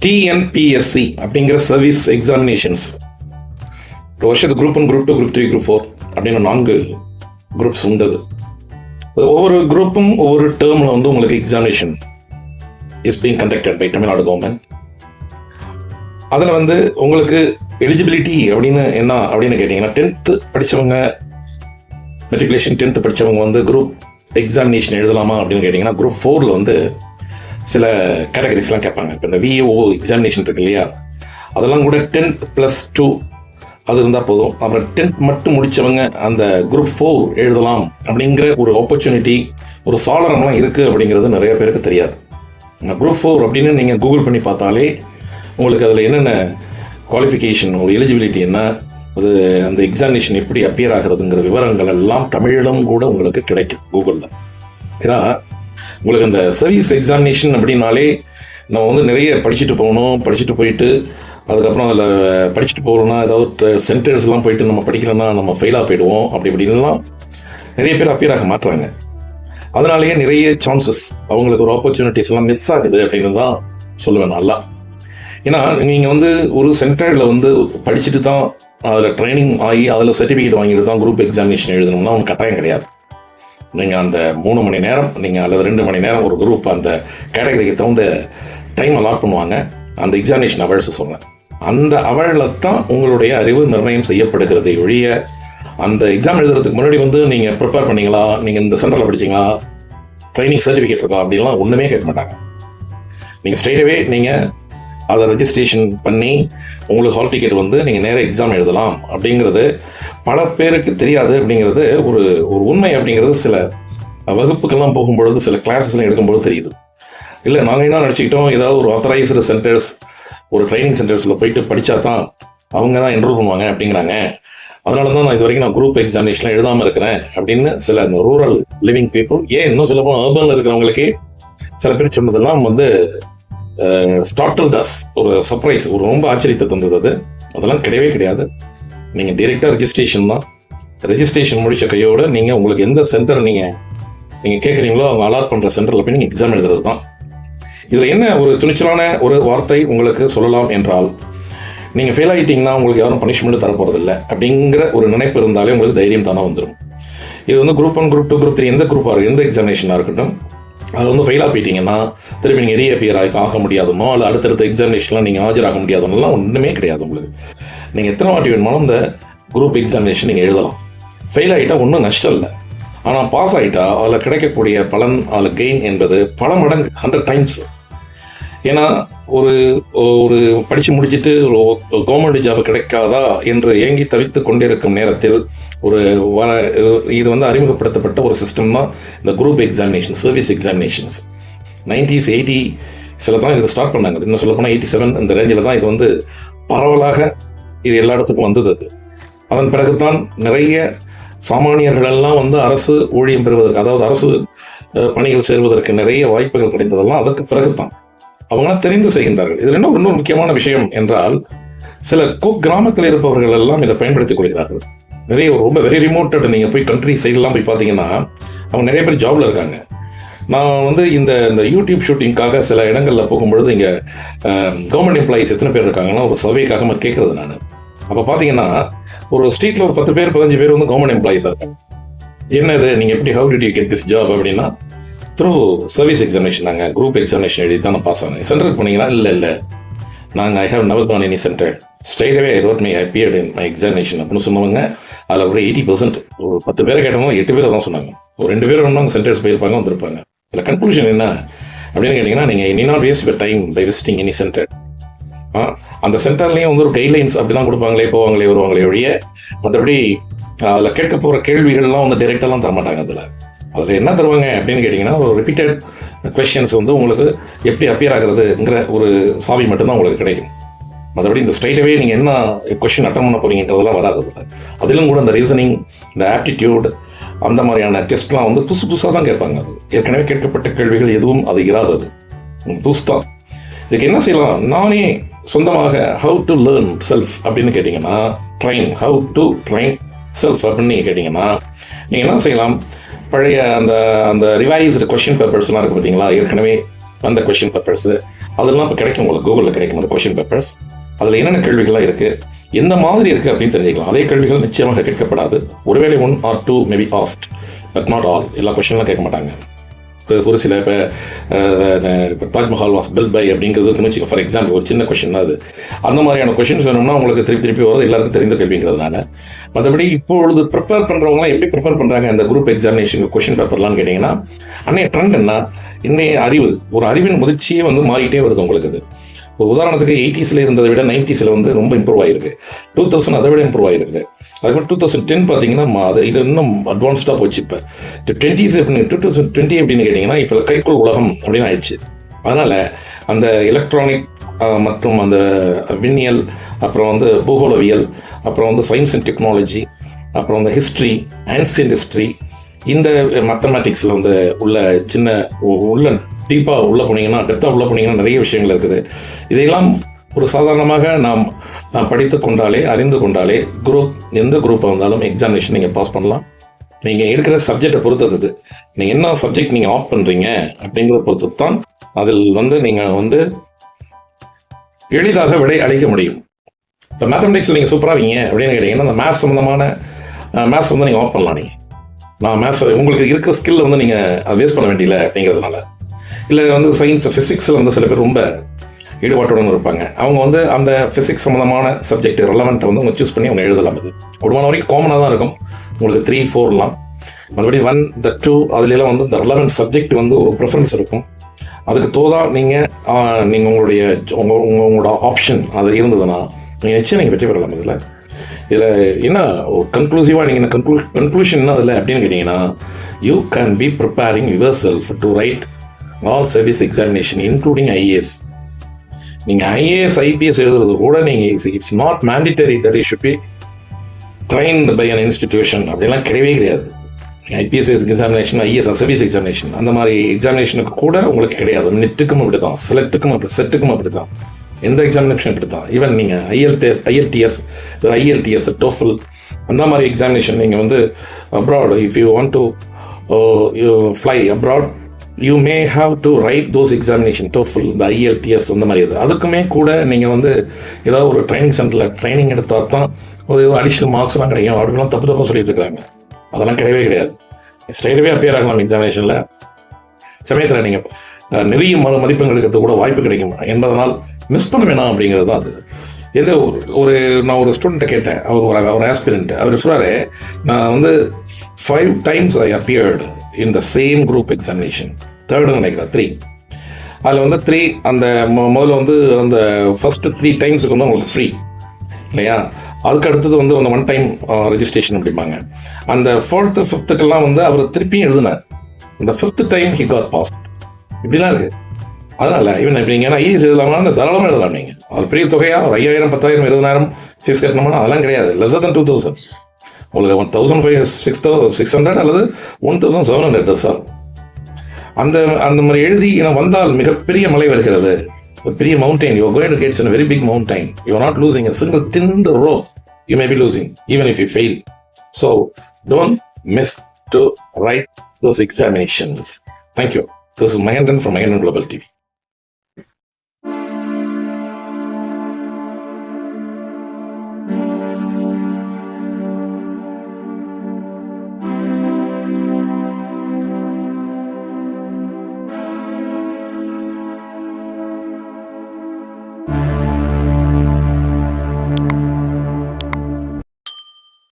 TNPSC அப்படிங்கிற service examinations ஒரு வருஷத்துக்கு group one group two group three group four அப்படின்னு நான்கு குரூப்ஸ் உண்டது. ஒவ்வொரு குரூப்பும் ஒவ்வொரு டேர்மில் வந்து உங்களுக்கு examination is being conducted by Tamil Nadu government அதில் வந்து உங்களுக்கு எலிஜிபிலிட்டி அப்படின்னு என்ன அப்படின்னு கேட்டிங்கன்னா டென்த்து படித்தவங்க மெட்ரிகுலேஷன் டென்த்து படித்தவங்க வந்து குரூப் எக்ஸாமினேஷன் எழுதலாமா அப்படின்னு கேட்டிங்கன்னா குரூப் ஃபோரில் வந்து சில கேட்டகரிஸ்லாம் கேட்பாங்க. இப்போ இந்த விஓ எக்ஸாமினேஷன் இருக்கு இல்லையா? அதெல்லாம் கூட டென்த் ப்ளஸ் டூ அது இருந்தால் போதும். அப்புறம் டென்த் மட்டும் முடித்தவங்க அந்த குரூப் ஃபோர் எழுதலாம் அப்படிங்கிற ஒரு ஆப்பர்ச்சுனிட்டி ஒரு சாளரம்லாம் இருக்குது அப்படிங்கிறது நிறைய பேருக்கு தெரியாது. குரூப் ஃபோர் அப்படின்னு நீங்கள் கூகுள் பண்ணி பார்த்தாலே உங்களுக்கு அதில் என்னென்ன குவாலிஃபிகேஷன் ஒரு எலிஜிபிலிட்டி என்ன அது அந்த எக்ஸாமினேஷன் எப்படி அப்பியர் ஆகிறதுங்கிற விவரங்கள் எல்லாம் தமிழிலும் கூட உங்களுக்கு கிடைக்கும் கூகுளில் ஏன்னா உங்களுக்கு அந்த சர்வீஸ் எக்ஸாமினேஷன் அப்படின்னாலே நம்ம வந்து நிறைய படிச்சுட்டு போகணும் படிச்சுட்டு போயிட்டு அதுக்கப்புறம் அதில் படிச்சுட்டு போகிறோம்னா ஏதாவது சென்டர்ஸ்லாம் போயிட்டு நம்ம படிக்கலன்னா நம்ம ஃபெயிலாக போயிடுவோம் அப்படி இப்படின்லாம் நிறைய பேர் அப்பியராக ஆக மாட்டுறாங்க அதனாலேயே நிறைய சான்சஸ் அவங்களுக்கு ஒரு ஆப்பர்ச்சுனிட்டிஸ்லாம் மிஸ் ஆகுது அப்படின்னு தான் சொல்லுவேன் நல்லா ஏன்னா நீங்கள் வந்து ஒரு சென்டரில் வந்து படிச்சுட்டு தான் அதில் ட்ரைனிங் ஆகி அதில் சர்டிஃபிகேட் வாங்கிட்டு தான் குரூப் எக்ஸாமினேஷன் எழுதணும்னா அவனுக்கு கட்டாயம் கிடையாது. நீங்கள் அந்த மூணு மணி நேரம் நீங்கள் அல்லது ரெண்டு மணி நேரம் ஒரு குரூப் அந்த கேட்டகரிக்கு தகுந்த டைம் அலாட் பண்ணுவாங்க. அந்த எக்ஸாமினேஷன் அவர்ஸ் சொன்னேன் அந்த அவழில் தான் உங்களுடைய அறிவு நிர்ணயம் செய்யப்படுகிறது ஒழிய அந்த எக்ஸாம் எழுதுறதுக்கு முன்னாடி வந்து நீங்கள் ப்ரிப்பேர் பண்ணீங்களா? நீங்கள் இந்த சென்டரில் படிச்சீங்களா? ட்ரைனிங் சர்டிஃபிகேட் இருக்கா? அப்படின்லாம் ஒன்றுமே கேட்க மாட்டாங்க. நீங்கள் ஸ்ட்ரெயிட்டவே நீங்கள் அதை ரெஜிஸ்ட்ரேஷன் பண்ணி உங்களுக்கு ஹால் டிக்கெட் வந்து நீங்கள் நேராக எக்ஸாம் எழுதலாம் அப்படிங்கிறது பல பேருக்கு தெரியாது அப்படிங்கிறது ஒரு ஒரு உண்மை அப்படிங்கிறது சில வகுப்புக்கெல்லாம் போகும்பொழுது சில கிளாஸஸ்லாம் எடுக்கும்பொழுது தெரியுது. இல்லை நாங்கள் என்ன நினச்சிக்கிட்டோம்? ஏதாவது ஒரு ஆத்தரைஸ்டு சென்டர்ஸ் ஒரு ட்ரைனிங் சென்டர்ஸில் போயிட்டு படித்தா தான் அவங்க தான் என்ரோல் பண்ணுவாங்க அப்படிங்கிறாங்க. அதனால தான் நான் இது வரைக்கும் நான் குரூப் எக்ஸாமினேஷன் எழுதாமல் இருக்கிறேன் அப்படின்னு சில இந்த ரூரல் லிவிங் பீப்புள் ஏன் இன்னும் சில போனால் அர்பனில் இருக்கிறவங்களுக்கே சில பேர் சொன்னதெல்லாம் வந்து ஸ்டார்டல் தாஸ் ஒரு சர்ப்ரைஸ் ஒரு ரொம்ப ஆச்சரியத்தை தந்தது அது. அதெல்லாம் கிடையவே கிடையாது. நீங்கள் டைரெக்டாக ரெஜிஸ்ட்ரேஷன் தான். ரெஜிஸ்ட்ரேஷன் முடிச்ச கையோட நீங்கள் உங்களுக்கு எந்த சென்டர் நீங்கள் நீங்கள் கேட்குறீங்களோ அவங்க அலாட் பண்ணுற சென்டரில் போய் நீங்கள் எக்ஸாம் எழுதுறது தான். இதில் என்ன ஒரு துணிச்சலான ஒரு வார்த்தை உங்களுக்கு சொல்லலாம் என்றால் நீங்கள் ஃபெயில் ஆகிட்டீங்கன்னா உங்களுக்கு யாரும் பனிஷ்மெண்ட் தரப்போகிறதில்ல அப்படிங்கிற ஒரு நினைப்பு இருந்தாலே உங்களுக்கு தைரியம் தானே வந்துடும் இது வந்து group one group two group three எந்த குரூப்பாக எந்த எக்ஸாமினேஷனாக இருக்கட்டும் அது வந்து ஃபெயிலாக போயிட்டீங்கன்னா திருப்பி நீங்கள் ரீஅப்பியர் ஆக ஆக முடியாதுனோ அல்ல அடுத்தடுத்த எக்ஸாமினேஷன்லாம் நீங்கள் ஆஜராக முடியாதுன்னெலாம் ஒன்றுமே கிடையாது உங்களுக்கு. நீங்கள் எத்தனை வாட்டி வேணுமாலும் இந்த குரூப் எக்ஸாமினேஷன் நீங்கள் எழுதலாம். ஃபெயில் ஆகிட்டா ஒன்றும் நஷ்டம் இல்லை. ஆனால் பாஸ் ஆகிட்டா அதில் கிடைக்கக்கூடிய பலன் அதில் கெயின் என்பது பல மடங்கு ஹண்ட்ரட் டைம்ஸ் ஏன்னா ஒரு ஒரு படித்து முடிச்சுட்டு ஒரு கவர்மெண்ட் ஜாப் கிடைக்காதா என்று ஏங்கி தவித்து கொண்டிருக்கும் நேரத்தில் ஒரு வர இது வந்து அறிமுகப்படுத்தப்பட்ட ஒரு சிஸ்டம் தான் இந்த group examination service examinations nineties eighty சில தான் இதை ஸ்டார்ட் பண்ணாங்க. இன்னும் சொல்ல போனால் எயிட்டி செவன் இந்த ரேஞ்சில் தான் இது வந்து பரவலாக இது எல்லா இடத்துக்கும் வந்தது அது. அதன் பிறகுதான் நிறைய சாமானியர்கள் எல்லாம் வந்து அரசு ஊழியம் பெறுவதற்கு அதாவது அரசு பணிகள் சேர்வதற்கு நிறைய வாய்ப்புகள் கிடைத்ததெல்லாம் அதற்கு பிறகுதான். அவங்களாம் தெரிந்து செய்கின்றார்கள். இதில் என்ன இன்னொரு முக்கியமான விஷயம் என்றால் சில குக் கிராமத்தில் இருப்பவர்கள் எல்லாம் இதை பயன்படுத்திக் கொள்கிறார்கள். நிறைய ரொம்ப வெரி ரிமோட்டட் நீங்கள் போய் கண்ட்ரி சைடெலாம் போய் பார்த்தீங்கன்னா அவங்க நிறைய பேர் ஜாப்ல இருக்காங்க. நான் வந்து இந்த இந்த யூடியூப் ஷூட்டிங்காக சில இடங்களில் போகும்பொழுது இங்கே கவர்மெண்ட் எம்ப்ளாயிஸ் எத்தனை பேர் இருக்காங்கன்னா ஒரு சர்வேக்காக மாதிரி கேட்குறது நான். அப்போ பார்த்தீங்கன்னா ஒரு ஸ்ட்ரீட்டில் ஒரு பத்து பேர் பதினஞ்சு பேர் வந்து கவர்மெண்ட் எம்ப்ளாயிஸாக இருக்காங்க. என்னது? நீங்கள் எப்படி how did you get this job அப்படின்னா த்ரூ சர்வீஸ் எக்ஸாமினேஷன் நாங்கள் குரூப் எக்ஸாமினேஷன் எழுதி தான் நான் பாஸ் ஆனேன். சென்டருக்கு போனீங்கன்னா இல்லை இல்லை. நாங்கள் I have never gone any centre straightaway I wrote my appeared in my examination அப்படின்னு சொன்னவங்க அதில் ஒரு எயிட்டி பர்சன்ட் ஒரு பத்து பேரை கேட்டவங்க எட்டு பேர் தான் சொன்னாங்க. ஒரு ரெண்டு பேர் ஒன்று சென்டர்ஸ் போயிருப்பாங்க வந்திருப்பாங்க. இதில் கன்க்ளூஷன் என்ன? அப்படின்னு கேட்டிங்கன்னா நீங்கள் need not waste your time by visiting any centre அந்த சென்டர்லேயும் வந்து ஒரு கைட்லைன்ஸ் அப்படி தான் கொடுப்பாங்களே போவாங்களே வருவாங்களே ஒழிய மற்றபடி அதில் கேட்க போகிற கேள்விகள்லாம் வந்து டைரெக்டாலாம் தரமாட்டாங்க அதில். அதில் என்ன தருவாங்க அப்படின்னு கேட்டிங்கன்னா ஒரு ரிப்பீட்டட் கொஷின்ஸ் வந்து உங்களுக்கு எப்படி அப்பியர் ஆகுறதுங்கிற ஒரு சாவி மட்டும்தான் உங்களுக்கு கிடைக்கும். மற்றபடி இந்த ஸ்ட்ரைட்டவே நீங்கள் என்ன கொஷின் அட்டன் பண்ண போறீங்கன்றதெல்லாம் வராது அதிலும் கூட இந்த ரீசனிங் இந்த ஆப்டிடியூட் அந்த மாதிரியான டெஸ்ட்லாம் வந்து புதுசு புதுசாக தான் கேட்பாங்க. அது ஏற்கனவே கேட்கப்பட்ட கேள்விகள் எதுவும் அது இராதது புதுசு தான். இதுக்கு என்ன செய்யலாம்? நானே சொந்தமாக ஹவு டு லேர்ன் செல்ஃப் அப்படின்னு கேட்டிங்கன்னா train how to train self அப்படின்னு நீங்கள் கேட்டிங்கன்னா நீங்கள் என்ன செய்யலாம்? பழைய அந்த அந்த ரிவைஸ்டு கொஷின் பேப்பர்ஸ்லாம் இருக்குது பார்த்தீங்களா ஏற்கனவே அந்த கொஷின் பேப்பர்ஸு அதெல்லாம் இப்போ கிடைக்கும் உங்களுக்கு. கூகுளில் கிடைக்கும் அந்த கொஷின் பேப்பர்ஸ் அதில் என்னென்ன கேள்விகள்லாம் இருக்குது எந்த மாதிரி இருக்குது அப்படின்னு தெரிஞ்சுக்கலாம். அதே கேள்விகள் நிச்சயமாக கேட்கப்படாது. ஒருவேளை one or two maybe asked but not all எல்லா கொஷின்லாம் கேட்க மாட்டாங்க. ஒரு சில இப்போ தாஜ்மஹால் வாஸ் பில் பை அப்படிங்கிறது வச்சுக்கோ. ஃபார் எக்ஸாம்பிள் ஒரு சின்ன கொஷின் தான் அது. அந்த மாதிரியான கொஷின்ஸ் வேணும்னா உங்களுக்கு திருப்பி திருப்பி வரது எல்லாருக்கும் தெரிந்த கேள்விங்கிறதுனால. மற்றபடி இப்பொழுது ப்ரிப்பேர் பண்ணுறவங்களாம் எப்படி ப்ரிப்பேர் பண்ணுறாங்க அந்த குரூப் எக்ஸாமினேஷன் கொஷின் பேப்பர்லாம் கேட்டிங்கன்னா அன்னைய ட்ரெண்ட் என்ன? இன்னைய அறிவு ஒரு அறிவின் முதிர்ச்சியே வந்து மாறிட்டே வருது உங்களுக்கு அது. ஒரு உதாரணத்துக்கு எயிட்டிஸில் இருந்ததை விட நைன்டிஸில் வந்து ரொம்ப இம்ப்ரூவ் ஆயிருக்கு. டூ தௌசண்ட் அதை விட இம்ப்ரூவ் ஆயிருக்கு. அதுக்கப்புறம் டூ தௌசண்ட் டென் பார்த்தீங்கன்னா அது இது இன்னும் அட்வான்ஸ்டாக போச்சு இப்போ. டுவெண்ட்டிஸ் அப்படின்னு டூ தௌசண்ட் டுவெண்ட்டி அப்படின்னு கேட்டிங்கன்னா இப்போ கைக்குள் உலகம் அப்படின்னு ஆயிடுச்சு. அதனால் அந்த எலக்ட்ரானிக் மற்றும் அந்த விண்ணியல் அப்புறம் வந்து பூகோளவியல் அப்புறம் வந்து சயின்ஸ் அண்ட் டெக்னாலஜி அப்புறம் வந்து ஹிஸ்ட்ரி ஆன்சியன்ட் ஹிஸ்ட்ரி இந்த மேத்தமேட்டிக்ஸில் வந்து உள்ள சின்ன உள்ள டீப்பாக உள்ள போனீங்கன்னா டெப்த்தாக உள்ள போனீங்கன்னா நிறைய விஷயங்கள் இருக்குது. இதையெல்லாம் ஒரு சாதாரணமாக நாம் படித்து கொண்டாலே அறிந்து கொண்டாலே குரூப் எந்த குரூப்பாக இருந்தாலும் எக்ஸாமினேஷன் நீங்கள் பாஸ் பண்ணலாம். நீங்கள் எடுக்கிற சப்ஜெக்டை பொறுத்தது நீங்கள் என்ன சப்ஜெக்ட் நீங்கள் ஆஃப் பண்ணுறீங்க அப்படிங்கிறத பொறுத்து தான் அதில் வந்து நீங்கள் வந்து எளிதாக விடை அளிக்க முடியும். இப்போ மேத்தமெட்டிக்ஸில் நீங்கள் சூப்பராக இருக்கீங்க அப்படின்னு கேட்டிங்கன்னா அந்த மேத்ஸ் சம்மந்தமான மேத்ஸ் வந்து நீங்கள் ஆஃப் பண்ணலாம் நீங்கள் நான் மேத்ஸ் உங்களுக்கு இருக்கிற ஸ்கில்ல வந்து நீங்கள் அதை வேஸ்ட் பண்ண வேண்டியல அப்படிங்கிறதுனால. இல்லை வந்து சயின்ஸ் ஃபிசிக்ஸில் வந்து சில பேர் ரொம்ப ஈடுபாட்டுடன் இருப்பாங்க. அவங்க வந்து அந்த ஃபிசிக்ஸ் சம்மந்தமான சப்ஜெக்ட் ரெலவெண்ட்டை வந்து அவங்க சூஸ் பண்ணி அவங்க எழுதலாம். அது ஒருமான வரைக்கும் காமனாக தான் இருக்கும். உங்களுக்கு த்ரீ ஃபோர்லாம் மறுபடி ஒன் த டூ அதுலலாம் வந்து இந்த ரெலவெண்ட் சப்ஜெக்ட் வந்து ஒரு ப்ரிஃபரன்ஸ் இருக்கும். அதுக்கு தோதா நீங்கள் நீங்கள் உங்களுடைய உங்கள் உங்களோட ஆப்ஷன் அது இருந்ததுன்னா நீங்கள் நிச்சயம் நீங்கள் வெற்றி பெறலாம் இதில் இதில் என்ன கன்க்ளூசிவாக நீங்கள் கன்க்ளூ கன்க்ளூஷன் என்ன அதில் அப்படின்னு கேட்டிங்கன்னா you can be preparing your self to write all service examination including IAS நீங்கள் ஐஏஎஸ் ஐபிஎஸ் எழுதுறது கூட நீங்கள் it's not mandatory that it should be trained by an institution அப்படிலாம் கிடையவே கிடையாது. ஐபிஎஸ் எக்ஸாமினேஷன் ஐஎஸ் அசபிஎஸ் எக்ஸாமினேஷன் அந்த மாதிரி எக்ஸாமினேஷனுக்கு கூட உங்களுக்கு கிடையாது. நெட்டுக்கும் அப்படி தான் செலக்ட்டுக்கும் அப்படி செட்டுக்கும் அப்படி தான் எந்த எக்ஸாமினேஷன் அப்படி தான் ஈவன் நீங்கள் ஐஎல்டிஎஸ் ஐஎல்டிஎஸ் ஐஎல்டிஎஸ் டோஃபல் அந்த மாதிரி எக்ஸாமினேஷன் நீங்கள் வந்து abroad if you want to you fly abroad you may have to write those examination TOEFL இந்த ஐஎல்டிஎஸ் அந்த மாதிரி இது. அதுக்குமே கூட நீங்கள் வந்து ஏதாவது ஒரு ட்ரைனிங் சென்டரில் ட்ரைனிங் எடுத்தால் தான் ஒரு அடிஷ்னல் மார்க்ஸ்லாம் கிடைக்கும். அப்படிலாம் தப்பு தப்பாக சொல்லிட்டு இருக்காங்க. அதெல்லாம் கிடையவே கிடையாது. ஸ்ட்ரைட்டாகவே அப்பியர் ஆகலாம் எக்ஸாமினேஷனில் சமயத்தில் நீங்கள் நிறைய மறு மதிப்பெண் எடுக்கிறது கூட வாய்ப்பு கிடைக்கும். என்பதனால் மிஸ் பண்ண வேணாம் அப்படிங்கிறது தான் அது. எது ஒரு ஒரு நான் ஒரு ஸ்டூடெண்ட்டை கேட்டேன். அவர் ஒரு ஒரு ஆஸ்பிரண்ட் அவர் சொல்கிறாரு நான் வந்து five times I appeared in the same group examination தேர்டுன்னு நினைக்கிறேன் த்ரீ அதில் வந்து த்ரீ அந்த முதல்ல வந்து அந்த ஃபர்ஸ்ட் த்ரீ டைம்ஸுக்கு வந்து உங்களுக்கு ஃப்ரீ இல்லையா? அதுக்கு அடுத்தது வந்து அந்த ஒன் டைம் ரெஜிஸ்ட்ரேஷன் அப்படிம்பாங்க. அந்த ஃபோர்த்து ஃபிஃப்த்துக்கெல்லாம் வந்து அவர் திருப்பியும் எழுதினார். இந்த fifth time he got pass இப்படிலாம் இருக்கு. அதனால இவன் இப்போ நீங்கள் ஐஏஎஸ் எழுதலாம்னா தாராளமாக எழுதலாம் நீங்கள் ஒரு பெரிய தொகையாக ஒரு ஐயாயிரம் பத்தாயிரம் இருபதாயிரம் ஃபீஸ் கட்டணுமா அதெல்லாம் கிடையாது. லெஸ் தன் டூ தௌசண்ட் உங்களுக்கு ஒன் தௌசண்ட் ஃபைவ் சிக்ஸ் தௌ சிக்ஸ் ஹண்ட்ரட் அல்லது ஒன் தௌசண்ட் செவன் ஹண்ட்ரட் தான் சார் அந்த அந்த மாதிரி எழுதி வந்தால் மிகப்பெரிய மலை வருகிறது ஒரு பெரிய mountain you going gets in very big mountain you not losing single thin row you may be losing even if you fail so don't miss to write those examinations thank you this is Mahendran from Mahendran Global TV